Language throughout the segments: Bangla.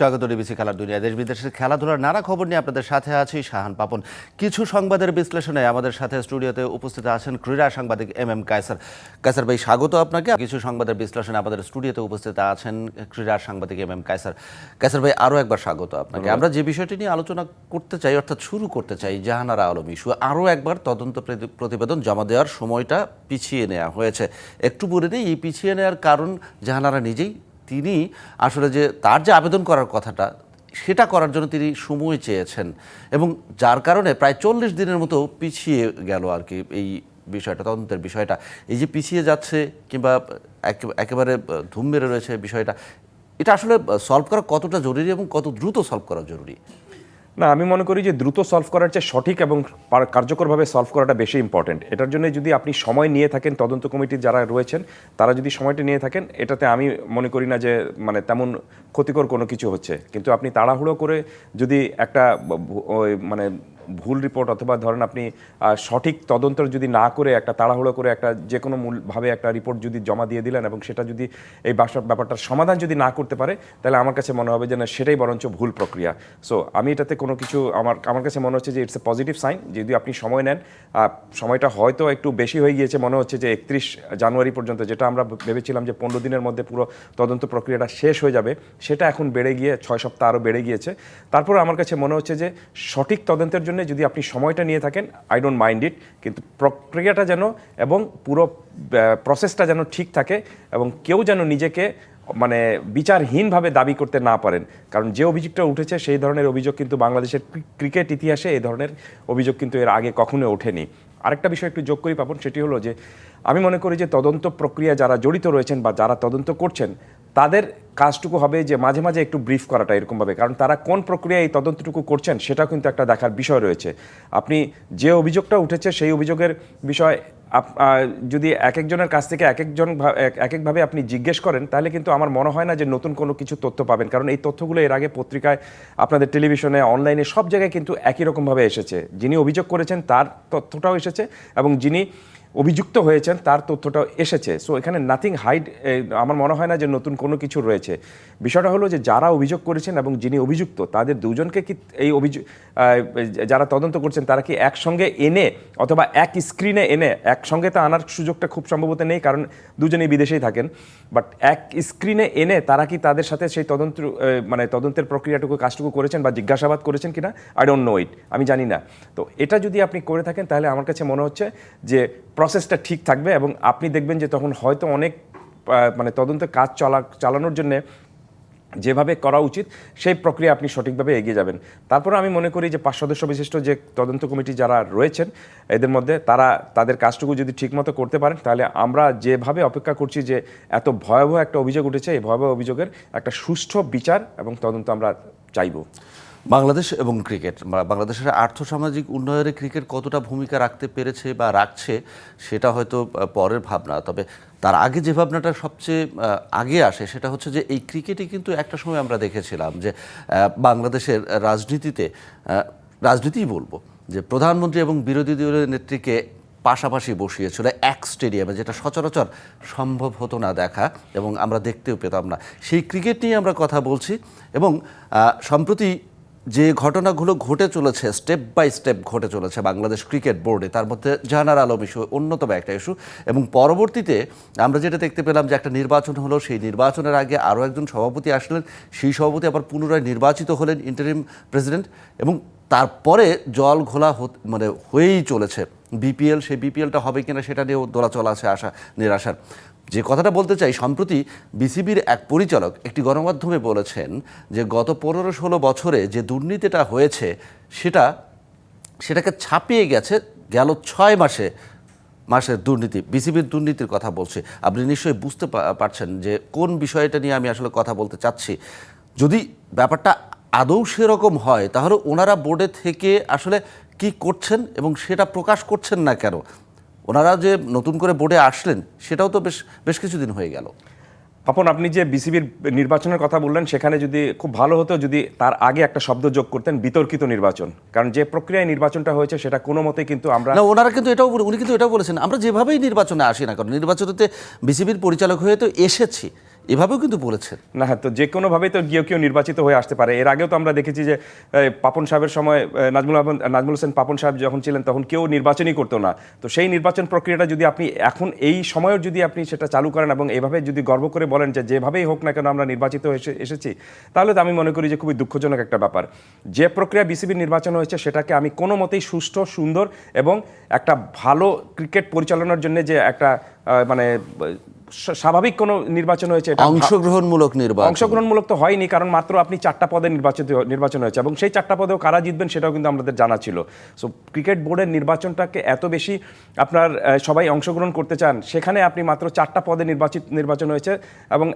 স্বাগত ডিবিসি খেলার দুনিয়া দেশ বিদেশের খেলাধুলার নানা খবর নিয়ে আপনাদের সাথে আছি শাহান পাপন। কিছু সংবাদের বিশ্লেষণে আমাদের সাথে স্টুডিওতে উপস্থিত আছেন ক্রীড়া সাংবাদিক এম এম কায়সার। কায়সার ভাই স্বাগত আপনাকে। কিছু সংবাদের বিশ্লেষণে আমাদের স্টুডিওতে উপস্থিত আছেন ক্রীড়া সাংবাদিক এম এম কায়সার। কায়সার ভাই আরও একবার স্বাগত আপনাকে। আমরা যে বিষয়টি নিয়ে আলোচনা করতে চাই অর্থাৎ শুরু করতে চাই জাহানারা আলম ইস্যু আরও একবার তদন্ত প্রতিবেদন জমা দেওয়ার সময়টা পিছিয়ে নেওয়া হয়েছে। একটু বলে দিই এই পিছিয়ে নেওয়ার কারণ জাহানারা নিজেই তিনি আসলে যে তার যে আবেদন করার কথাটা, সেটা করার জন্য তিনি সময় চেয়েছেন এবং যার কারণে প্রায় চল্লিশ দিনের মতো পিছিয়ে গেল আর কি এই বিষয়টা, তদন্তের বিষয়টা। এই যে পিছিয়ে যাচ্ছে কিংবা একেবারে ধুম মেরে রয়েছে বিষয়টা, এটা আসলে সলভ করা কতটা জরুরি এবং কত দ্রুত সলভ করা জরুরি? না, আমি মনে করি যে দ্রুত সলভ করার চেয়ে সঠিক এবং কার্যকরভাবে সলভ করাটা বেশি ইম্পর্টেন্ট এটার জন্য যদি আপনি সময় নিয়ে থাকেন, তদন্ত কমিটির যারা রয়েছেন, তারা যদি সময়টা নিয়ে থাকেন, এটাতে আমি মনে করি না যে মানে তেমন ক্ষতিকর কোনো কিছু হচ্ছে। কিন্তু আপনি তাড়াহুড়ো করে যদি একটা মানে ভুল রিপোর্ট অথবা ধরেন আপনি সঠিক তদন্ত যদি না করে একটা তাড়াহুড়ো করে একটা যে কোনো মূলভাবে একটা রিপোর্ট যদি জমা দিয়ে দিলেন এবং সেটা যদি এই ব্যাপারটার সমাধান যদি না করতে পারে, তাহলে আমার কাছে মনে হবে যে না, সেটাই বরঞ্চ ভুল প্রক্রিয়া। সো আমি এটাতে কোনো কিছু আমার আমার কাছে মনে হচ্ছে যে ইটস এ পজিটিভ সাইন যদি আপনি সময় নেন সময়টা হয়তো একটু বেশি হয়ে গিয়েছে, মনে হচ্ছে যে একত্রিশ জানুয়ারি পর্যন্ত, যেটা আমরা ভেবেছিলাম যে পনেরো দিনের মধ্যে পুরো তদন্ত প্রক্রিয়াটা শেষ হয়ে যাবে, সেটা এখন বেড়ে গিয়ে ছয় সপ্তাহ আরও বেড়ে গিয়েছে। তারপর আমার কাছে মনে হচ্ছে যে সঠিক তদন্তের জন্য যদি আপনি সময়টা নিয়ে থাকেন আই ডোন্ট মাইন্ড ইট কিন্তু প্রক্রিয়াটা যেন এবং পুরো প্রসেসটা যেন ঠিক থাকে এবং কেউ যেন নিজেকে মানে বিচারহীনভাবে দাবি করতে না পারেন। কারণ যে অভিযোগটা উঠেছে, সেই ধরনের অভিযোগ কিন্তু বাংলাদেশের ক্রিকেট ইতিহাসে এই ধরনের অভিযোগ কিন্তু এর আগে কখনো ওঠেনি। আরেকটা বিষয় একটু যোগ করি পাপন, সেটি হলো যে, আমি মনে করি যে তদন্ত প্রক্রিয়া যারা জড়িত রয়েছেন বা যারা তদন্ত করছেন তাদের কাজটুকু হবে যে মাঝে মাঝে একটু ব্রিফ করাটা এরকমভাবে। কারণ তারা কোন প্রক্রিয়ায় এই তদন্তটুকু করছেন সেটাও কিন্তু একটা দেখার বিষয় রয়েছে। আপনি যে অভিযোগটা উঠেছে সেই অভিযোগের বিষয় যদি এক একজনের কাছ থেকে এক একজন এক- এক একভাবে আপনি জিজ্ঞেস করেন, তাহলে কিন্তু আমার মনে হয় না যে নতুন কোনো কিছু তথ্য পাবেন। কারণ এই তথ্যগুলো এর আগে পত্রিকায়, আপনাদের টেলিভিশনে, অনলাইনে সব জায়গায় কিন্তু একই রকমভাবে এসেছে। যিনি অভিযোগ করেছেন তার তথ্যটাও এসেছে এবং যিনি অভিযুক্ত হয়েছেন, তার তথ্যটা এসেছে। সো এখানে নাথিং হাইড আমার মনে হয় না যে নতুন কোনো কিছু রয়েছে। বিষয়টা হলো যে যারা অভিযোগ করেছেন এবং যিনি অভিযুক্ত, তাদের দুজনকে কি এই অভিযোগ যারা তদন্ত করছেন, তারা কি একসঙ্গে এনে অথবা এক স্ক্রিনে এনে একসঙ্গে তো আনার সুযোগটা খুব সম্ভবত নেই, কারণ দুজনেই বিদেশেই থাকেন। বাট এক স্ক্রিনে এনে তারা কি তাদের সাথে সেই তদন্ত মানে তদন্তের প্রক্রিয়াটুকু, কাজটুকু করেছেন বা জিজ্ঞাসাবাদ করেছেন কিনা? আই ডোন্ট নো ইট আমি জানি না। তো এটা যদি আপনি করে থাকেন, তাহলে আমার কাছে মনে হচ্ছে যে প্রসেসটা ঠিক থাকবে এবং আপনি দেখবেন যে তখন হয়তো অনেক মানে তদন্তের কাজ চলা, চালানোর জন্যে যেভাবে করা উচিত, সেই প্রক্রিয়া আপনি সঠিকভাবে এগিয়ে যাবেন। তারপরে আমি মনে করি যে পাঁচ সদস্য বিশিষ্ট যে তদন্ত কমিটি যারা রয়েছেন, এদের মধ্যে তারা তাদের কাজটুকু যদি ঠিকমতো করতে পারেন, তাহলে আমরা যেভাবে অপেক্ষা করছি যে এত ভয়াবহ একটা অভিযোগ উঠেছে, এই ভয়াবহ অভিযোগের একটা সুষ্ঠু বিচার এবং তদন্ত আমরা চাইব। বাংলাদেশ এবং ক্রিকেট বাংলাদেশের আর্থসামাজিক উন্নয়নে ক্রিকেট কতটা ভূমিকা রাখতে পেরেছে বা রাখছে, সেটা হয়তো পরের ভাবনা। তবে তার আগে যে ভাবনাটা সবচেয়ে আগে আসে, সেটা হচ্ছে যে এই ক্রিকেটে কিন্তু একটা সময় আমরা দেখেছিলাম যে বাংলাদেশের রাজনীতিতে রাজনীতিই বলব, যে প্রধানমন্ত্রী এবং বিরোধী দলীয় নেত্রীকে পাশাপাশি বসিয়েছিল এক স্টেডিয়ামে, যেটা সচরাচর সম্ভব হতো না দেখা এবং আমরা দেখতেও পেতাম না। সেই ক্রিকেট নিয়ে আমরা কথা বলছি এবং সম্প্রতি যে ঘটনাগুলো ঘটে চলেছে স্টেপ বাই স্টেপ ঘটে চলেছে বাংলাদেশ ক্রিকেট বোর্ডে তার মধ্যে জাহানার আলম ইস্যু অন্যতম একটা ইস্যু এবং পরবর্তীতে আমরা যেটা দেখতে পেলাম যে একটা নির্বাচন হলো, সেই নির্বাচনের আগে আরও একজন সভাপতি আসলেন। সেই সভাপতি আবার পুনরায় নির্বাচিত হলেন ইন্টারিম প্রেসিডেন্ট এবং তারপরে জল ঘোলা মানে হয়েই চলেছে। বিপিএল সেই বিপিএলটা হবে কিনা সেটা নিয়েও দোলাচল আছে আশা, নিরাশার। যে কথাটা বলতে চাই, সম্প্রতি বিসিবির এক পরিচালক একটি গণমাধ্যমে বলেছেন যে গত পনেরো ষোলো বছরে যে দুর্নীতিটা হয়েছে, সেটা, সেটাকে ছাপিয়ে গেছে, গেল ছয় মাসে, মাসের দুর্নীতি। বিসিবির দুর্নীতির কথা বলছে। আপনি নিশ্চয়ই বুঝতে পারছেন যে কোন বিষয়টা নিয়ে আমি আসলে কথা বলতে চাচ্ছি। যদি ব্যাপারটা আদৌ সেরকম হয়, তাহলে ওনারা বোর্ডে থেকে আসলে কি করছেন এবং সেটা প্রকাশ করছেন না কেন? ওনারা যে নতুন করে বোর্ডে আসলেন সেটাও তো বেশ বেশ কিছুদিন হয়ে গেল। আপন আপনি যে বিসিবির নির্বাচনের কথা বললেন সেখানে যদি খুব ভালো হতো যদি তার আগে একটা শব্দ যোগ করতেন বিতর্কিত নির্বাচন। কারণ যে প্রক্রিয়ায় নির্বাচনটা হয়েছে সেটা কোনো মতে কিন্তু আমরা না ওনারা কিন্তু এটাও বলে- উনি কিন্তু এটাও বলেছেন আমরা যেভাবেই নির্বাচনে আসি না কারণ নির্বাচনেতে বিসিবির পরিচালক হয়ে তো এসেছি। এভাবেও কিন্তু বলেছেন। না হ্যাঁ তো যে কোনোভাবেই তো গিয়ে কেউ নির্বাচিত হয়ে আসতে পারে। এর আগেও তো আমরা দেখেছি যে পাপন সাহেবের সময় নাজমুল নাজমুল হোসেন পাপন সাহেব যখন ছিলেন, তখন কেউ নির্বাচনই করতো না। তো সেই নির্বাচন প্রক্রিয়াটা যদি আপনি এখন, এই সময়েও যদি আপনি সেটা চালু করেন এবং এভাবে যদি গর্ব করে বলেন যে, যেভাবেই হোক না কেন আমরা নির্বাচিত এসে এসেছি, তাহলে তো আমি মনে করি যে খুবই দুঃখজনক একটা ব্যাপার। যে প্রক্রিয়া বিসিবির নির্বাচন হয়েছে, সেটাকে আমি কোনো মতেই সুষ্ঠু, সুন্দর এবং একটা ভালো ক্রিকেট পরিচালনার জন্য যে একটা মানে স্বাভাবিক কোনো নির্বাচন হয়েছে এটা অংশগ্রহণমূলক নির্বাচন। অংশগ্রহণমূলক তো হয়নি কারণ মাত্র আপনি চারটা পদে নির্বাচিত নির্বাচন হয়েছে এবং সেই চারটা পদেও কারা জিতবেন সেটাও কিন্তু আমাদের জানা ছিল। সো ক্রিকেট বোর্ডের নির্বাচনটাকে এত বেশি আপনার সবাই অংশগ্রহণ করতে চান সেখানে আপনি মাত্র চারটা পদে নির্বাচিত নির্বাচন হয়েছে এবং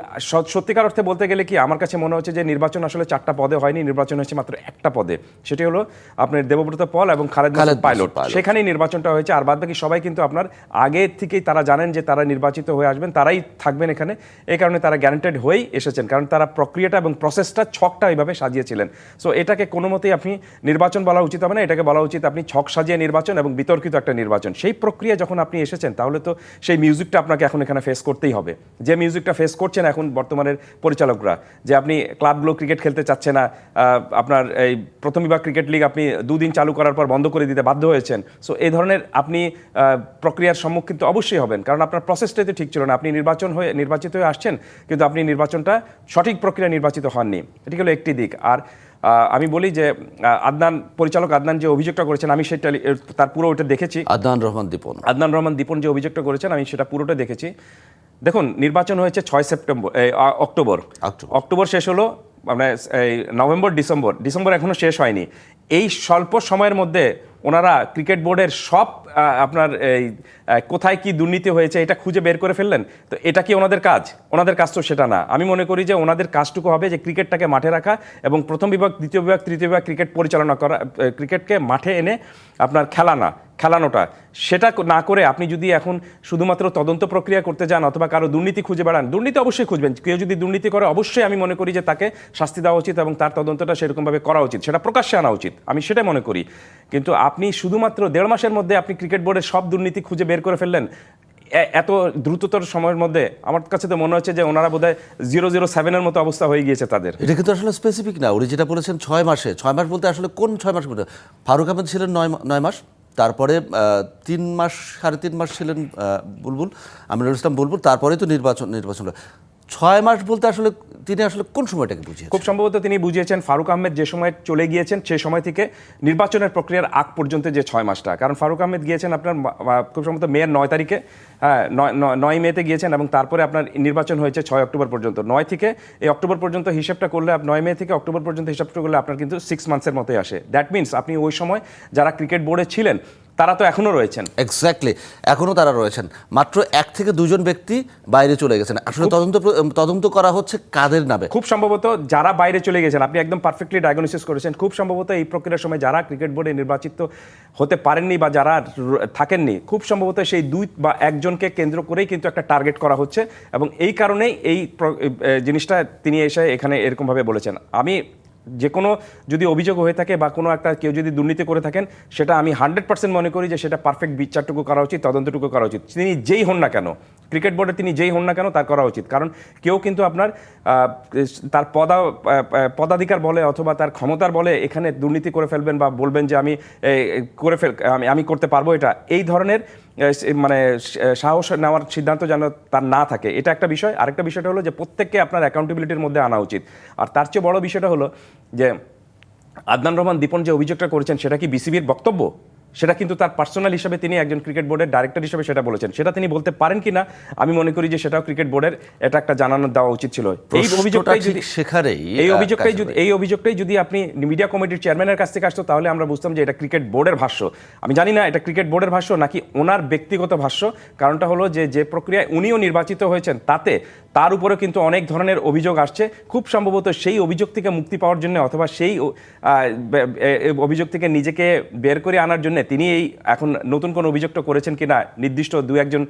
সত্যিকার অর্থে বলতে গেলে কি আমার কাছে মনে হচ্ছে যে নির্বাচন আসলে চারটা পদে হয়নি নির্বাচন হয়েছে মাত্র একটা পদে। সেটি হলো আপনার দেবব্রত পল এবং খালেদ পাইলট। সেখানেই নির্বাচনটা হয়েছে আর বাদ বাকি সবাই কিন্তু আপনার আগে থেকেই তারা জানেন যে তারা নির্বাচিত হয়ে আসবেন তারাই থাকবেন এখানে। এই কারণে তারা গ্যারান্টেড হয়েই এসেছেন, কারণ তারা প্রক্রিয়াটা এবং প্রসেসটা ছকটা এইভাবে সাজিয়েছিলেন। সো এটাকে কোনো মতেই আপনি নির্বাচন বলা উচিত হবে না, এটাকে বলা উচিত আপনি ছক সাজিয়ে নির্বাচন এবং বিতর্কিত একটা নির্বাচন। সেই প্রক্রিয়া যখন আপনি এসেছেন, তাহলে তো সেই মিউজিকটা আপনাকে এখন এখানে ফেস করতেই হবে। যে মিউজিকটা ফেস করছেন এখন বর্তমানের পরিচালকরা, যে আপনি ক্লাবগুলো ক্রিকেট খেলতে চাচ্ছে না আপনার এই প্রথম বিভাগ ক্রিকেট লিগ আপনি দুদিন চালু করার পর বন্ধ করে দিতে বাধ্য হয়েছেন। সো এই ধরনের আপনি প্রক্রিয়ার সম্মুখীন তো অবশ্যই হবেন, কারণ আপনার প্রসেসটাই তো ঠিক ছিল না। আপনি নির্বাচন হয়ে নির্বাচিত হয়ে আসছেন কিন্তু আপনি নির্বাচনটা সঠিক প্রক্রিয়া নির্বাচিত হননি। এটি হলো একটি দিক। আর আমি বলি যে আদনান পরিচালক আদনান যে অভিযোগটা করেছেন আমি সেটা তার পুরো ওটা দেখেছি। আদনান রহমান দীপন। আদনান রহমান দীপন যে অভিযোগটা করেছেন আমি সেটা পুরোটা দেখেছি। দেখুন নির্বাচন হয়েছে ছয় সেপ্টেম্বর অক্টোবর। অক্টোবর। অক্টোবর শেষ হলো মানে এই নভেম্বর ডিসেম্বর। ডিসেম্বর এখনও শেষ হয়নি। এই স্বল্প সময়ের মধ্যে ওনারা ক্রিকেট বোর্ডের সব আপনার এই কোথায় কি দুর্নীতি হয়েছে এটা খুঁজে বের করে ফেললেন? তো এটা কি ওনাদের কাজ? ওনাদের কাজ তো সেটা না। আমি মনে করি যে ওনাদের কাজটুকু হবে যে ক্রিকেটটাকে মাঠে রাখা এবং প্রথম বিভাগ, দ্বিতীয় বিভাগ, তৃতীয় বিভাগ ক্রিকেট পরিচালনা করা ক্রিকেটকে মাঠে এনে আপনার খেলানা খেলানোটা। সেটা না করে আপনি যদি এখন শুধুমাত্র তদন্ত প্রক্রিয়া করতে যান অথবা কারও দুর্নীতি খুঁজে বেড়ান, দুর্নীতি অবশ্যই খুঁজবেন। কেউ যদি দুর্নীতি করে, অবশ্যই আমি মনে করি যে তাকে শাস্তি দেওয়া উচিত এবং তার তদন্তটা সেরকমভাবে করা উচিত। সেটা প্রকাশ্যে আনা উচিত। আমি সেটাই মনে করি। কিন্তু আপনি শুধুমাত্র দেড় মাসের মধ্যে আপনি ক্রিকেট বোর্ডের সব দুর্নীতি খুঁজে বের করে ফেললেন এত দ্রুততর সময়ের মধ্যে আমার কাছে তো মনে হচ্ছে যে ওনারা বোধহয় জিরো জিরো সেভেনের মতো অবস্থা হয়ে গিয়েছে তাদের। এটা কিন্তু আসলে স্পেসিফিক না। উনি যেটা বলেছেন ছয় মাসে। ছয় মাস বলতে আসলে কোন ছয় মাস বলতে ফারুক আহমেদ ছিলেন নয় নয় মাস? তারপরে তিন মাস, সাড়ে তিন মাস ছিলেন বুলবুল, আমিনুল ইসলাম বুলবুল তারপরে তো নির্বাচন নির্বাচন। ছয় মাস বলতে আসলে তিনি আসলে কোন সময়টাকে বুঝিয়ে খুব সম্ভবত তিনি বুঝিয়েছেন ফারুক আহমেদ যে সময় চলে গিয়েছেন, সেই সময় থেকে নির্বাচনের প্রক্রিয়ার আগ পর্যন্ত যে ছয় মাসটা। কারণ ফারুক আহমেদ গিয়েছেন আপনার খুব সম্ভবত মেয়ের নয় তারিখে হ্যাঁ নয় মেতে গিয়েছেন এবং তারপরে আপনার নির্বাচন হয়েছে ছয় অক্টোবর পর্যন্ত। নয় থেকে, এই অক্টোবর পর্যন্ত হিসাবটা করলে নয় মে থেকে অক্টোবর পর্যন্ত হিসাবটা করলে আপনার কিন্তু সিক্স মান্থসের মতোই আসে। দ্যাট মিনস আপনি ওই সময় যারা ক্রিকেট বোর্ডে ছিলেন তারা তো এখনও রয়েছেন। এক্স্যাক্টলি এখনও তারা রয়েছেন। মাত্র এক থেকে দুজন ব্যক্তি বাইরে চলে গেছেন। আসলে তদন্ত তদন্ত করা হচ্ছে কাদের নামে? খুব সম্ভবত যারা বাইরে চলে গেছেন আপনি একদম পারফেক্টলি ডায়াগনোসিস করেছেন খুব সম্ভবত এই প্রক্রিয়ার সময় যারা ক্রিকেট বোর্ডে নির্বাচিত হতে পারেননি বা যারা থাকেননি খুব সম্ভবত সেই দুই বা একজনকে কেন্দ্র করেই কিন্তু একটা টার্গেট করা হচ্ছে এবং এই কারণেই এই জিনিসটা তিনি এসে এখানে এরকমভাবে বলেছেন। আমি যে কোনো যদি অভিযোগ হয়ে থাকে বা কোনো একটা কেউ যদি দুর্নীতি করে থাকেন, সেটা আমি হান্ড্রেড পার্সেন্ট মনে করি যে সেটা পারফেক্ট বিচারটুকু করা উচিত, তদন্তটুকু করা উচিত। তিনি যেই হন না কেন ক্রিকেট বোর্ডে তিনি যেই হন না কেন তার করা উচিত। কারণ কেউ কিন্তু আপনার তার পদা পদাধিকার বলে অথবা তার ক্ষমতার বলে এখানে দুর্নীতি করে ফেলবেন বা বলবেন যে আমি করে ফেল, আমি আমি করতে পারব এটা। এই ধরনের মানে সাহস নেওয়ার সিদ্ধান্ত যেন তার না থাকে। এটা একটা বিষয়। আরেকটা বিষয়টা হলো যে, প্রত্যেককে আপনার অ্যাকাউন্টেবিলিটির মধ্যে আনা উচিত। আর তার চেয়ে বড় বিষয়টা হলো যে, আদনান রহমান দীপন যে অভিযোগটা করেছেন, সেটা কি বিসিবির বক্তব্য? সেটা কিন্তু তার পার্সোনাল হিসাবে তিনি একজন ক্রিকেট বোর্ডের ডাইরেক্টর হিসেবে সেটা বলেছেন। সেটা তিনি বলতে পারেন কিনা আমি মনে করি যে সেটাও ক্রিকেট বোর্ডের এটা একটা জানানো দেওয়া উচিত ছিল। এই অভিযোগটাই যদি সেখানেই এই অভিযোগটাই যদি এই অভিযোগটাই যদি আপনি মিডিয়া কমিটির চেয়ারম্যানের কাছ থেকে আসতো তাহলে আমরা বুঝতাম যে এটা ক্রিকেট বোর্ডের ভাষ্য। আমি জানি না এটা ক্রিকেট বোর্ডের ভাষ্য নাকি ওনার ব্যক্তিগত ভাষ্য। কারণটা হলো যে যে প্রক্রিয়ায় উনিও নির্বাচিত হয়েছেন তাতে তার উপরে কিন্তু অনেক ধরনের অভিযোগ আসছে। খুব সম্ভবত সেই অভিযোগ থেকে মুক্তি পাওয়ার জন্য অথবা সেই অভিযোগ থেকে নিজেকে বের করে আনার জন্য তিনি এই এখন নতুন কোন অভিযোগটা করেছেন কিনা নির্দিষ্ট দু একজন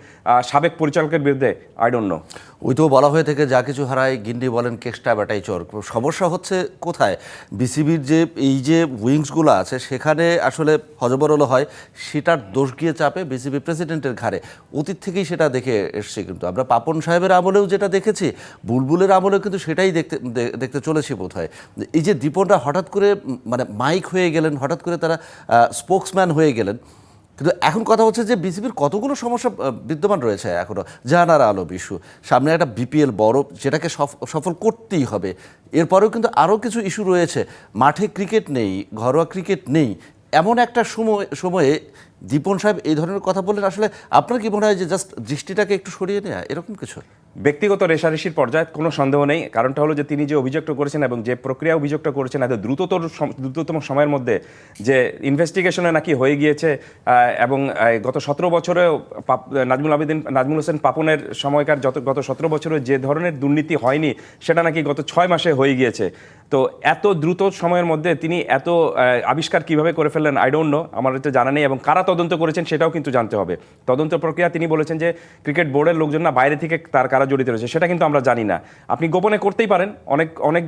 সাবেক পরিচালকের বিরুদ্ধে আই ডোন্ট নো ওই তো বলা হয়ে থেকে যা কিছু হারায় গিন্ডি বলেন, কেষ্টা বেটাই চোর। সমস্যা হচ্ছে কোথায়? বিসিবির যে, এই যে উইংসগুলো আছে, সেখানে আসলে হজবরল হয়, সেটার দোষ গিয়ে চাপে বিসিবি প্রেসিডেন্টের ঘাড়ে। অতীত থেকেই সেটা দেখে এসছে কিন্তু। আমরা পাপন সাহেবের আমলেও যেটা দেখেছি, বুলবুলের আমলেও কিন্তু সেটাই দেখতে দেখতে চলেছি বোধ হয় এই যে দীপনরা হঠাৎ করে মানে মাইক হয়ে গেলেন, হঠাৎ করে তারা স্পোক্সম্যান হয়ে গেলেন। কিন্তু এখন কথা হচ্ছে যে বিসিবির কতগুলো সমস্যা বিদ্যমান রয়েছে এখনও? জানার আলো ইস্যু সামনে একটা বিপিএল বড় যেটাকে সফ- সফল করতেই হবে। এরপরেও কিন্তু আরও কিছু ইস্যু রয়েছে। মাঠে ক্রিকেট নেই, ঘরোয়া ক্রিকেট নেই। এমন একটা সময়, সময়ে দীপন সাহেব এই ধরনের কথা বললেন। আসলে আপনার কি মনে হয় যে জাস্ট দৃষ্টিটাকে একটু সরিয়ে নেওয়া এরকম কিছু? ব্যক্তিগত রেশারেশির পর্যায়ে কোনো সন্দেহ নেই। কারণটা হলো যে তিনি যে অভিযোগটা করেছেন এবং যে প্রক্রিয়া অভিযোগটা করেছেন, এত দ্রুততর দ্রুততম সময়ের মধ্যে যে ইনভেস্টিগেশনে নাকি হয়ে গিয়েছে এবং গত সতেরো বছরেও পাপ- নাজমুল আবেদিন, নাজমুল হোসেন পাপনের সময়কার যত, গত সতেরো বছরে যে ধরনের দুর্নীতি হয়নি, সেটা নাকি গত ছয় মাসে হয়ে গিয়েছে। তো এত দ্রুত সময়ের মধ্যে তিনি এত আবিষ্কার কীভাবে করে ফেললেন আই ডোন্ট নো আমার এটা জানা নেই এবং কারা তদন্ত করেছেন সেটাও কিন্তু জানতে হবে। তদন্ত প্রক্রিয়া তিনি বলেছেন যে ক্রিকেট বোর্ডের লোকজন না, বাইরে থেকে তার কারা জড়িত রয়েছে, সেটা কিন্তু আমরা জানি না। আপনি গোপনে করতেই পারেন, অনেক অনেক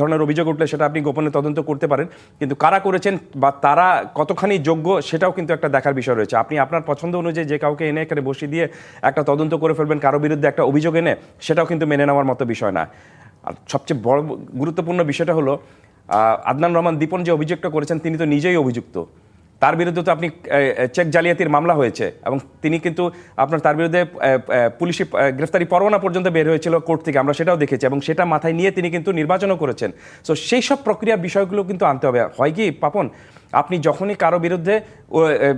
ধরনের অভিযোগ উঠলে সেটা আপনি গোপনে তদন্ত করতে পারেন, কিন্তু কারা করেছেন বা তারা কতখানি যোগ্য সেটাও কিন্তু একটা দেখার বিষয় রয়েছে। আপনি আপনার পছন্দ অনুযায়ী যে কাউকে এনে এখানে বসিয়ে দিয়ে একটা তদন্ত করে ফেলবেন, কারও বিরুদ্ধে একটা অভিযোগ এনে, সেটাও কিন্তু মেনে নেওয়ার মতো বিষয় না। আর সবচেয়ে বড় গুরুত্বপূর্ণ বিষয়টা হলো আদনান রহমান দীপন যে অভিযোগটা করেছেন, তিনি তো নিজেই অভিযুক্ত। তার বিরুদ্ধে তো আপনি চেক জালিয়াতির মামলা হয়েছে এবং তিনি কিন্তু আপনার তার বিরুদ্ধে পুলিশি গ্রেফতারি পরোয়ানা পর্যন্ত বের হয়েছিল কোর্ট থেকে, আমরা সেটাও দেখেছি এবং সেটা মাথায় নিয়ে তিনি কিন্তু নির্বাচনও করেছেন। সো সেই সব প্রক্রিয়া বিষয়গুলো কিন্তু আনতে হবে। হয় কি, পাপন? আপনি যখনই কারও বিরুদ্ধে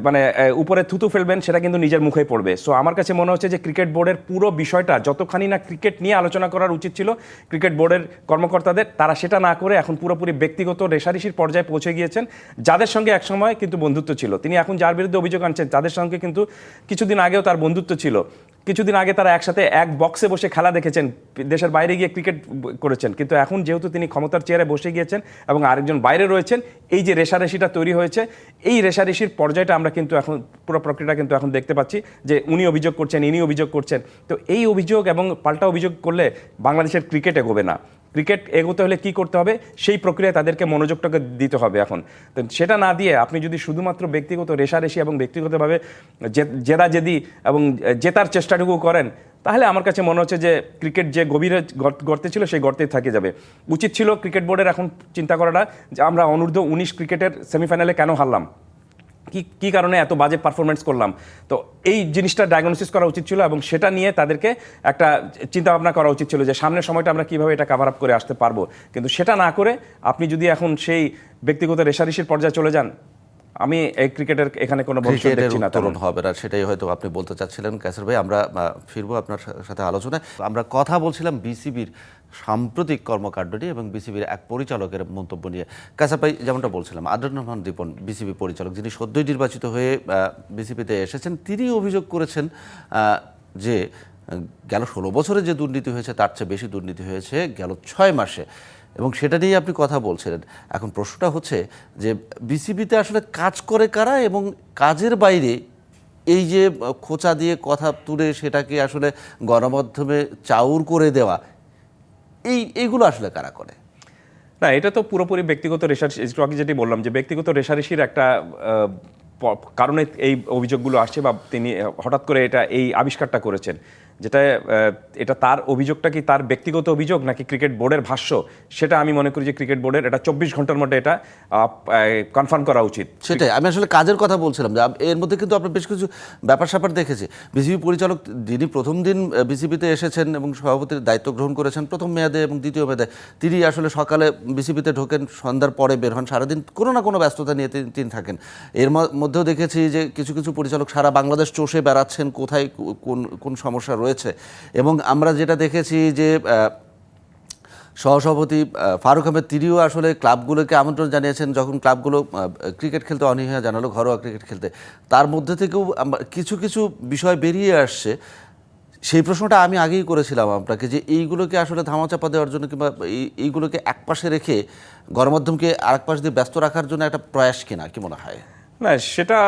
মানে উপরে থুতু ফেলবেন, সেটা কিন্তু নিজের মুখে পড়বে। সো আমার কাছে মনে হচ্ছে যে ক্রিকেট বোর্ডের পুরো বিষয়টা, যতখানি না ক্রিকেট নিয়ে আলোচনা করার উচিত ছিল, ক্রিকেট বোর্ডের কর্মকর্তাদের, তারা সেটা না করে এখন পুরোপুরি ব্যক্তিগত রেশারেশির পর্যায়ে পৌঁছে গিয়েছেন, যাদের সঙ্গে একসময় কিন্তু বন্ধুত্ব ছিল। তিনি এখন যার বিরুদ্ধে অভিযোগ আনছেন, তাদের সঙ্গে কিন্তু কিছুদিন আগেও তার বন্ধুত্ব ছিল। কিছুদিন আগে তারা একসাথে এক বক্সে বসে খেলা দেখেছেন। দেশের বাইরে গিয়ে ক্রিকেট করেছেন। কিন্তু এখন যেহেতু তিনি ক্ষমতার চেয়ারে বসে গিয়েছেন এবং আরেকজন বাইরে রয়েছেন, এই যে রেশারেশিটা তৈরি হয়েছে, এই রেশারেশির পর্যায়টা আমরা কিন্তু এখন, পুরো প্রক্রিয়াটা কিন্তু এখন দেখতে পাচ্ছি যে উনি অভিযোগ করছেন, ইনি অভিযোগ করছেন। তো এই অভিযোগ এবং পাল্টা অভিযোগ করলে বাংলাদেশের ক্রিকেট এগোবে না। ক্রিকেট এগোতে হলে কি করতে হবে? সেই প্রক্রিয়ায় তাদেরকে মনোযোগটাকে দিতে হবে এখন। তো সেটা না দিয়ে আপনি যদি শুধুমাত্র ব্যক্তিগত রেশারেশি এবং ব্যক্তিগতভাবে জেদা জেদি এবং জেতার চেষ্টাটুকু করেন, তাহলে আমার কাছে মনে হচ্ছে যে ক্রিকেট যে গভীরে গর্ত- গর্তে ছিল সেই গর্তেই থাকে যাবে। উচিত ছিল ক্রিকেট বোর্ডের এখন চিন্তা করাটা যে আমরা অনূর্ধ্ব উনিশ ক্রিকেটের সেমিফাইনালে কেন হারলাম? কি কি কারণে এত বাজে পারফরমেন্স করলাম? তো এই জিনিসটা ডায়াগনোসিস করা উচিত ছিল এবং সেটা নিয়ে তাদেরকে একটা চিন্তা ভাবনা করা উচিত ছিল যে সামনের সময়টা আমরা কীভাবে এটা কাভার আপ করে আসতে পারব। কিন্তু সেটা না করে আপনি যদি এখন সেই ব্যক্তিগত রেশারেশির পর্যায়ে চলে যান আমি এই ক্রিকেটের এখানে কোনো ভবিষ্যৎ দেখছি না। উত্তরণ হবে না সেটাই হয়তো আপনি বলতে চাচ্ছিলেন ক্যাসের ভাই। আমরা ফিরবো আপনার সাথে আলোচনায়। আমরা কথা বলছিলাম বিসিবির সাম্প্রতিক কর্মকাণ্ড নিয়ে এবং বিসিবির এক পরিচালকের মন্তব্য নিয়ে। কাসার ভাই যেমনটা বলছিলাম আদর রহমান দীপন বিসিবি পরিচালক যিনি সদ্যই নির্বাচিত হয়ে বিসিবিতে এসেছেন তিনি অভিযোগ করেছেন যে গেল ষোলো বছরে যে দুর্নীতি হয়েছে তার চেয়ে বেশি দুর্নীতি হয়েছে গেল ছয় মাসে। এবং সেটা নিয়ে আপনি কথা বলছিলেন। এখন প্রশ্নটা হচ্ছে যে বিসিবিতে আসলে কাজ করে কারা এবং কাজের বাইরে এই যে খোঁচা দিয়ে কথা তুলে সেটাকে আসলে গণমাধ্যমে চাউর করে দেওয়া, এই এইগুলো আসলে কারা করে? না, এটা তো পুরোপুরি ব্যক্তিগত রেশারেশি আগে যেটি বললাম যে ব্যক্তিগত রেশারেশির একটা কারণে এই অভিযোগগুলো আসছে বা তিনি, হঠাৎ করে এটা, এই আবিষ্কারটা করেছেন। যেটা এটা তার অভিযোগটা কি তার ব্যক্তিগত অভিযোগ নাকি ক্রিকেট বোর্ডের ভাষ্য? সেটা আমি মনে করি যে ক্রিকেট বোর্ডের, এটা চব্বিশ ঘণ্টার মধ্যে এটা কনফার্ম করা উচিত। সেটাই, আমি আসলে কাজের কথা বলছিলাম যে এর মধ্যে কিন্তু আমরা বেশ কিছু ব্যাপার স্যাপার দেখেছি। বিসিবি পরিচালক যিনি প্রথম দিন বিসিবিতে এসেছেন এবং সভাপতির দায়িত্ব গ্রহণ করেছেন, প্রথম মেয়াদে এবং দ্বিতীয় মেয়াদে, তিনি আসলে সকালে বিসিবিতে ঢোকেন, সন্ধ্যার পরে বের হন। সারাদিন কোনো না কোনো ব্যস্ততা নিয়ে তিনি থাকেন। এর মধ্যেও দেখেছি যে কিছু কিছু পরিচালক সারা বাংলাদেশ চষে বেড়াচ্ছেন, কোথায় কোন কোন সমস্যা রয়েছে। এবং আমরা যেটা দেখেছি যে সহসভাপতি ফারুক আহমেদ তিনিও আসলে ক্লাবগুলোকে আমন্ত্রণ জানিয়েছেন যখন ক্লাবগুলো ক্রিকেট খেলতে অনীহা জানালো, ঘরোয়া ক্রিকেট খেলতে। তার মধ্যে থেকেও কিছু কিছু বিষয় বেরিয়ে আসছে। সেই প্রশ্নটা আমি আগেই করেছিলাম আপনাকে যে, এইগুলোকে আসলে ধামাচাপা দেওয়ার জন্য কিংবা এই- এইগুলোকে একপাশে রেখে গণমাধ্যমকে আর এক পাশ দিয়ে ব্যস্ত রাখার জন্য একটা প্রয়াস কিনা, কি মনে হয়? না, সেটা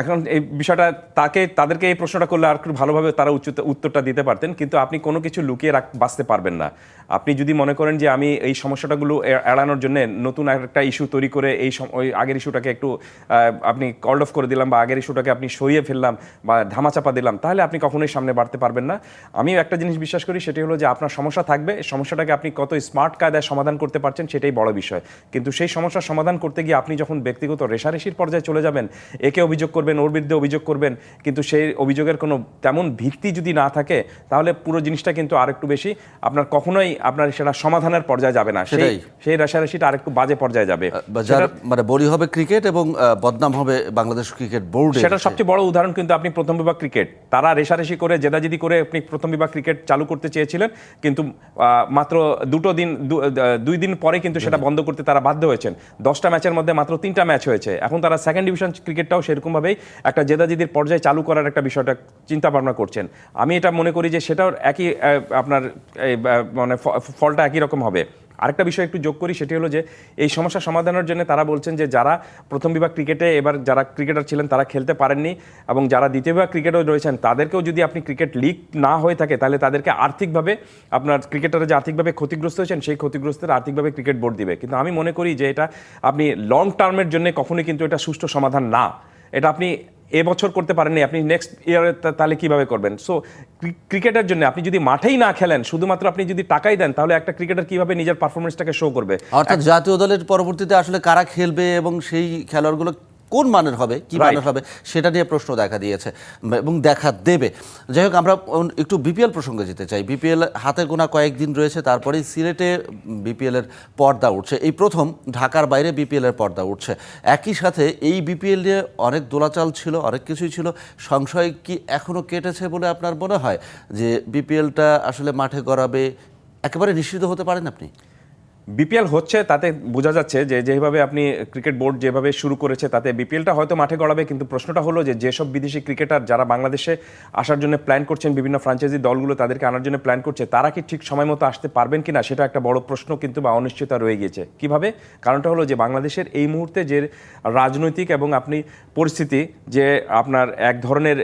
এখন এই বিষয়টা তাকে, তাদেরকে এই প্রশ্নটা করলে আর একটু ভালোভাবে তারা উচ্চ উত্তরটা দিতে পারতেন, কিন্তু আপনি কোনো কিছু লুকিয়ে রাখ, বাঁচতে পারবেন না। আপনি যদি মনে করেন যে আমি এই সমস্যাটাগুলো এড়ানোর জন্য নতুন একটা ইস্যু তৈরি করে এই ওই আগের ইস্যুটাকে একটু আপনি কল্ড অফ করে দিলাম বা আগের ইস্যুটাকে আপনি সরিয়ে ফেললাম বা ধামাচাপা দিলাম, তাহলে আপনি কখনোই সামনে বাড়তে পারবেন না। আমি একটা জিনিস বিশ্বাস করি, সেটি হলো যে আপনার সমস্যা থাকবে সমস্যাটাকে আপনি কত স্মার্ট কায়দায় সমাধান করতে পারছেন সেটাই বড় বিষয়। কিন্তু সেই সমস্যার সমাধান করতে গিয়ে আপনি যখন ব্যক্তিগত রেশারেশির পর্যায়ে চলে যাবেন, একে অভিযোগ করবেন, ওর বিরুদ্ধে অভিযোগ করবেন, কিন্তু সেই অভিযোগের কোনো তেমন ভিত্তি যদি না থাকে, তাহলে পুরো জিনিসটা কিন্তু আরেকটু বেশি। আপনার কখনোই আপনার সেটা সমাধানের পর্যায়ে যাবে না। সেই সেই রেশারেশিটা আরেকটু বাজে পর্যায়ে যাবে। মানে বলি হবে ক্রিকেট এবং বদনাম হবে বাংলাদেশ ক্রিকেট বোর্ডে সেটা সবচেয়ে বড় উদাহরণ কিন্তু আপনি প্রথম বিভাগ ক্রিকেট। তারা রেশারেশি করে জেদাজেদি করে আপনি প্রথম বিভাগ ক্রিকেট চালু করতে চেয়েছিলেন কিন্তু মাত্র দুটো দিন দুই দিন পরে কিন্তু সেটা বন্ধ করতে তারা বাধ্য হয়েছেন। দশটা ম্যাচের মধ্যে মাত্র তিনটা ম্যাচ হয়েছে। এখন তারা সেকেন্ড ডিভিশন ক্রিকেটটাও সেরকমভাবেই একটা জেদাজেদির পর্যায়ে চালু করার একটা বিষয়টা চিন্তা ভাবনা করছেন। আমি এটা মনে করি যে সেটাও একই আপনার মানে ফলটা একই রকম হবে। আরেকটা বিষয় একটু যোগ করি, সেটি হলো যে এই সমস্যা সমাধানের জন্য তারা বলছেন যে যারা প্রথম বিভাগ ক্রিকেটে এবার যারা ক্রিকেটার ছিলেন তারা খেলতে পারেননি এবং যারা দ্বিতীয় বিভাগ ক্রিকেটও রয়েছেন তাদেরকেও যদি আপনি ক্রিকেট লিগ না হয়ে থাকে তাহলে তাদেরকে আর্থিকভাবে আপনার ক্রিকেটাররা যে আর্থিকভাবে ক্ষতিগ্রস্ত হয়েছেন সেই ক্ষতিগ্রস্তের আর্থিকভাবে ক্রিকেট বোর্ড দিবে। কিন্তু আমি মনে করি যে এটা আপনি লং টার্মের জন্য কখনোই কিন্তু এটা সুষ্ঠু সমাধান না। এটা আপনি এবছর করতে পারেননি। আপনি নেক্সট ইয়ারে তাহলে কীভাবে করবেন? সো ক্রিকেটের জন্য আপনি যদি মাঠেই না খেলেন শুধুমাত্র আপনি যদি টাকাই দেন তাহলে একটা ক্রিকেটার কীভাবে নিজের পারফরমেন্সটাকে শো করবে? অর্থাৎ জাতীয় দলের পরবর্তীতে আসলে কারা খেলবে এবং সেই খেলোয়াড়গুলো কোন মানের হবে কি মানের হবে সেটা নিয়ে প্রশ্ন দেখা দিয়েছে এবং দেখা দেবে। যাই হোক আমরা একটু বিপিএল প্রসঙ্গে যেতে চাই। বিপিএল হাতে গোনা কয়েকদিন রয়েছে তারপরেই সিলেটে বিপিএল এর পর্দা উঠছে। এই প্রথম ঢাকার বাইরে বিপিএল এর পর্দা উঠছে। একই সাথে এই বিপিএল নিয়ে অনেক দোলাচাল ছিল অনেক কিছুই ছিল। সংশয় কি এখনও কেটেছে বলে আপনার মনে হয়? যে বিপিএলটা আসলে মাঠে গড়াবে একেবারে নিশ্চিত হতে পারেন আপনি? বিপিএল হচ্ছে, তাতে বোঝা যাচ্ছে যে যেভাবে আপনি ক্রিকেট বোর্ড যেভাবে শুরু করেছে, তাতে বিপিএলটা হয়তো মাঠে গড়াবে, কিন্তু প্রশ্নটা হলো যে যেসব বিদেশি ক্রিকেটার যারা বাংলাদেশে আসার জন্য প্ল্যান করছেন, বিভিন্ন ফ্র্যাঞ্চাইজি দলগুলো তাদেরকে আনার জন্য প্ল্যান করছে, তারা কি ঠিক সময় মতো আসতে পারবেন কিনা, সেটা একটা বড় প্রশ্ন কিন্তু বা অনিশ্চয়তা রয়ে গিয়েছে। কীভাবে? কারণটা হলো যে বাংলাদেশের এই মুহূর্তে যে রাজনৈতিক এবং আপনি পরিস্থিতি যে আপনার এক ধরনের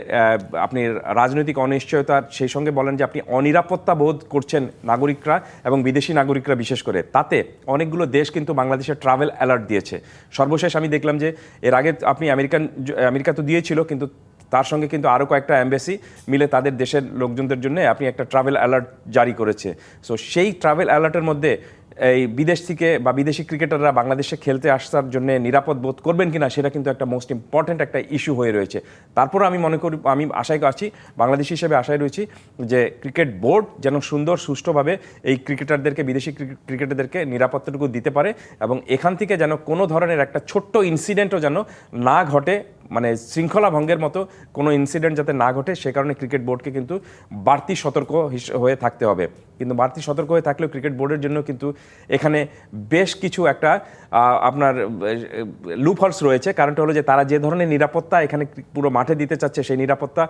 আপনি রাজনৈতিক অনিশ্চয়তা, সেই সঙ্গে বলেন যে আপনি অনিরাপত্তা বোধ করছেন নাগরিকরা এবং বিদেশি নাগরিকরা বিশেষ করে, তাতে অনেকগুলো দেশ কিন্তু বাংলাদেশের ট্রাভেল অ্যালার্ট দিয়েছে। সর্বশেষ আমি দেখলাম যে এর আগে আপনি আমেরিকান, আমেরিকা তো দিয়েছিল, কিন্তু তার সঙ্গে কিন্তু আরও কয়েকটা অ্যাম্বাসি মিলে তাদের দেশের লোকজনদের জন্য আপনি একটা ট্রাভেল অ্যালার্ট জারি করেছে। সো সেই ট্রাভেল অ্যালার্টের মধ্যে এই বিদেশ থেকে বা বিদেশি ক্রিকেটাররা বাংলাদেশে খেলতে আসার জন্য নিরাপদ বোধ করবেন কিনা সেটা কিন্তু একটা মোস্ট ইম্পর্ট্যান্ট একটা ইস্যু হয়ে রয়েছে। তারপর আমি মনে করি, আমি আশায় আছি, বাংলাদেশ হিসেবে আশায় রয়েছি যে ক্রিকেট বোর্ড যেন সুন্দর, সুষ্ঠুভাবে এই ক্রিকেটারদেরকে, বিদেশি ক্রিকেটারদেরকে নিরাপত্তাটুকু দিতে পারে এবং এখান থেকে যেন কোনো ধরনের একটা ছোট্ট ইনসিডেন্টও যেন না ঘটে মানে শৃঙ্খলা ভঙ্গের মতো কোনো ইনসিডেন্ট যাতে না ঘটে, সে কারণে ক্রিকেট বোর্ডকে কিন্তু বাড়তি সতর্ক হয়ে থাকতে হবে। কিন্তু বাড়তি সতর্ক হয়ে থাকলেও ক্রিকেট বোর্ডের জন্য কিন্তু এখানে বেশ কিছু একটা আপনার লুফলস রয়েছে। কারণটা হলো যে তারা যে ধরনের নিরাপত্তা এখানে পুরো মাঠে দিতে চাচ্ছে, সেই নিরাপত্তা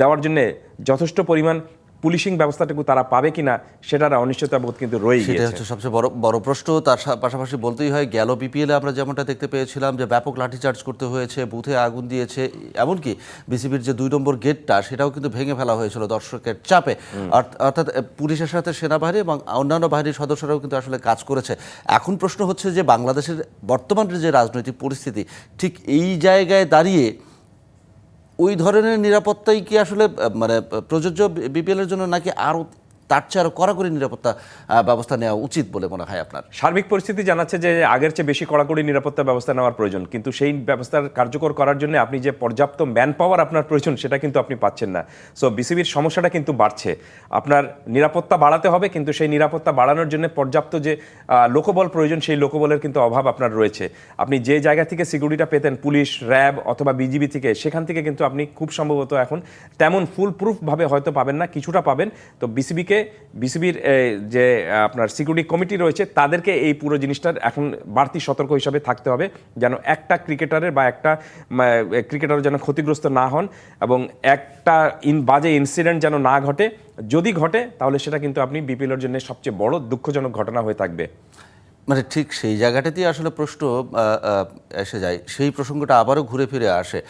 দেওয়ার জন্যে যথেষ্ট পরিমাণ পুলিশিং ব্যবস্থাটুকু তারা পাবে কিনা সেটার অনিশ্চয়তা বোধ কিন্তু রয়ে সেটা হচ্ছে সবচেয়ে বড় বড় প্রশ্ন। তার পাশাপাশি বলতেই হয় গেল বিপিএলে আমরা যেমনটা দেখতে পেয়েছিলাম যে ব্যাপক লাঠিচার্জ করতে হয়েছে বুথে আগুন দিয়েছে এমনকি বিসিবির যে দুই নম্বর গেটটা সেটাও কিন্তু ভেঙে ফেলা হয়েছিল দর্শকের চাপে। অর্থ- অর্থাৎ পুলিশের সাথে সেনাবাহিনী এবং অন্যান্য বাহিনীর সদস্যরাও কিন্তু আসলে কাজ করেছে। এখন প্রশ্ন হচ্ছে যে বাংলাদেশের বর্তমানের যে রাজনৈতিক পরিস্থিতি ঠিক এই জায়গায় দাঁড়িয়ে ওই ধরনের নিরাপত্তাই কি আসলে মানে প্রযোজ্য বিপিএল এর জন্য নাকি আরও তার চেয়ে আরও কড়াকড়ি নিরাপত্তা ব্যবস্থা নেওয়া উচিত বলে মনে হয় আপনার। সার্বিক পরিস্থিতি জানাচ্ছে যে আগের চেয়ে বেশি কড়াকড়ি নিরাপত্তা ব্যবস্থা নেওয়ার প্রয়োজন। কিন্তু সেই ব্যবস্থার কার্যকর করার জন্য আপনি যে পর্যাপ্ত ম্যান পাওয়ার আপনার প্রয়োজন, সেটা কিন্তু আপনি পাচ্ছেন না। সো বিসিবির সমস্যাটা কিন্তু বাড়ছে। আপনার নিরাপত্তা বাড়াতে হবে, কিন্তু সেই নিরাপত্তা বাড়ানোর জন্য পর্যাপ্ত যে লোকবল প্রয়োজন, সেই লোকবলের কিন্তু অভাব আপনার রয়েছে। আপনি যে জায়গা থেকে সিকিউরিটিটা পেতেন, পুলিশ, র্যাব অথবা বিজিবি থেকে, সেখান থেকে কিন্তু আপনি খুব সম্ভবত এখন তেমন ফুল প্রুফভাবে হয়তো পাবেন না, কিছুটা পাবেন। তো বিসিবিকে বিসিবির যে আপনার সিকিউরিটি কমিটি রয়েছে, তাদেরকে এই পুরো জিনিসটার এখন বাড়তি সতর্ক হিসাবে থাকতে হবে, যেন একটা ক্রিকেটারের বা একটা ক্রিকেটার যেন ক্ষতিগ্রস্ত না হন এবং একটা ইন, বাজে ইনসিডেন্ট যেন না ঘটে। যদি ঘটে, তাহলে সেটা কিন্তু আপনি বিপিএলের জন্য সবচেয়ে বড় দুঃখজনক ঘটনা হয়ে থাকবে। মানে ঠিক সেই জায়গাটাতেই আসলে প্রশ্ন এসে যায়। সেই প্রসঙ্গটা আবারও ঘুরে ফিরে আসে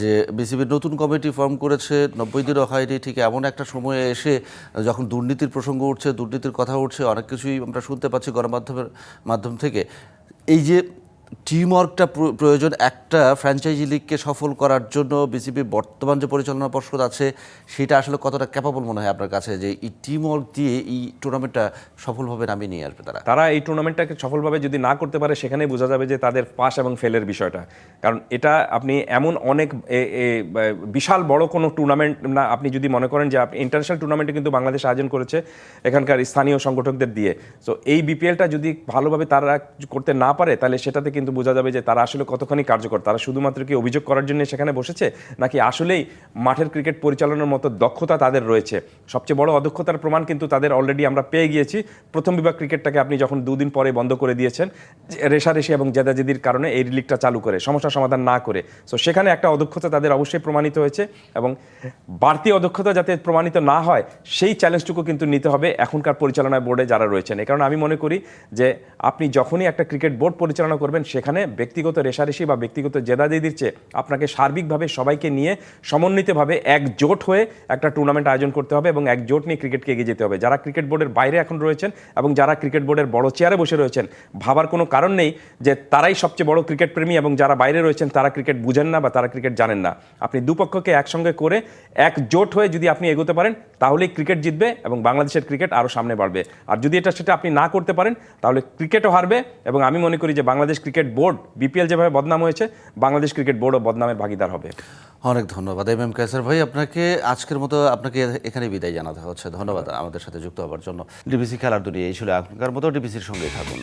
যে বিসিবির নতুন কমিটি ফর্ম করেছে, নব্বই দিনও হয়নি, ঠিক এমন একটা সময়ে এসে যখন দুর্নীতির প্রসঙ্গ উঠছে, দুর্নীতির কথা উঠছে, অনেক কিছুই আমরা শুনতে পাচ্ছি গণমাধ্যমের মাধ্যম থেকে। এই যে টিম ওয়ার্কটা প্রয়োজন একটা ফ্র্যাঞ্চাইজি লিগকে সফল করার জন্য বিসিবির বর্তমান যে পরিচালনা পর্ষদ আছে, সেটা আসলে কতটা ক্যাপাবল মনে হয় আপনার কাছে? যে এই টিমওয়ার্ক দিয়ে এই টুর্নামেন্টটা সফলভাবে নামিয়ে নিয়ে আসবে তারা? তারা এই টুর্নামেন্টটাকে সফলভাবে যদি না করতে পারে, সেখানেই বোঝা যাবে যে তাদের পাস এবং ফেলের বিষয়টা। কারণ এটা আপনি এমন অনেক বিশাল বড় কোনো টুর্নামেন্ট না, আপনি যদি মনে করেন যে আপনি ইন্টারন্যাশনাল টুর্নামেন্টে কিন্তু বাংলাদেশ আয়োজন করেছে এখানকার স্থানীয় সংগঠকদের দিয়ে। সো এই বিপিএলটা যদি ভালোভাবে তারা করতে না পারে, তাহলে সেটাতে কিন্তু বোঝা যাবে যে তারা আসলে কতখানি কার্যকর। তারা শুধুমাত্র কি অভিযোগ করার জন্য সেখানে বসেছে, নাকি আসলেই মাঠের ক্রিকেট পরিচালনার মতো দক্ষতা তাদের রয়েছে? সবচেয়ে বড় অদক্ষতার প্রমাণ কিন্তু তাদের অলরেডি আমরা পেয়ে গিয়েছি। প্রথম বিভাগ ক্রিকেটটাকে আপনি যখন দুদিন পরে বন্ধ করে দিয়েছেন রেশারেশি এবং জেদাজেদির কারণে এই লিগটা চালু করে, সমস্যা সমাধান না করে। সো সেখানে একটা অদক্ষতা তাদের অবশ্যই প্রমাণিত হয়েছে এবং বাড়তি অদক্ষতা যাতে প্রমাণিত না হয়, সেই চ্যালেঞ্জটুকু কিন্তু নিতে হবে এখনকার পরিচালনা বোর্ডে যারা রয়েছেন। এই কারণে আমি মনে করি যে, আপনি যখনই একটা ক্রিকেট বোর্ড পরিচালনা করবেন সেখানে ব্যক্তিগত রেশারেশি বা ব্যক্তিগত জেদাজেদির চেয়ে আপনাকে সার্বিকভাবে সবাইকে নিয়ে সমন্বিতভাবে একজোট হয়ে একটা টুর্নামেন্ট আয়োজন করতে হবে এবং একজোট নিয়ে ক্রিকেটকে এগিয়ে যেতে হবে। যারা ক্রিকেট বোর্ডের বাইরে এখন রয়েছেন এবং যারা ক্রিকেট বোর্ডের বড় চেয়ারে বসে রয়েছেন, ভাবার কোনো কারণ নেই যে তারাই সবচেয়ে বড় ক্রিকেট প্রেমী এবং যারা বাইরে রয়েছেন তারা ক্রিকেট বুঝেন না বা তারা ক্রিকেট জানেন না। আপনি দুপক্ষকে একসঙ্গে করে একজোট হয়ে যদি আপনি এগোতে পারেন, তাহলেই ক্রিকেট জিতবে এবং বাংলাদেশের ক্রিকেট আরও সামনে বাড়বে। আর যদি এটা সেটা আপনি না করতে পারেন, তাহলে ক্রিকেটও হারবে এবং আমি মনে করি যে বাংলাদেশ ক্রিকেট বোর্ড, বিপিএল যেভাবে বদনাম হয়েছে, বাংলাদেশ ক্রিকেট বোর্ডও বদনামের ভাগিদার হবে। অনেক ধন্যবাদ। এম এম কায়সার ভাই, আপনাকে আজকের মতো আপনাকে এখানে বিদায় জানাতে হচ্ছে। ধন্যবাদ আমাদের সাথে যুক্ত হওয়ার জন্য। ডিবিসি খেলার দুনিয়া, এই ছিল আপনার মতো। ডিবিসির সঙ্গে থাকুন।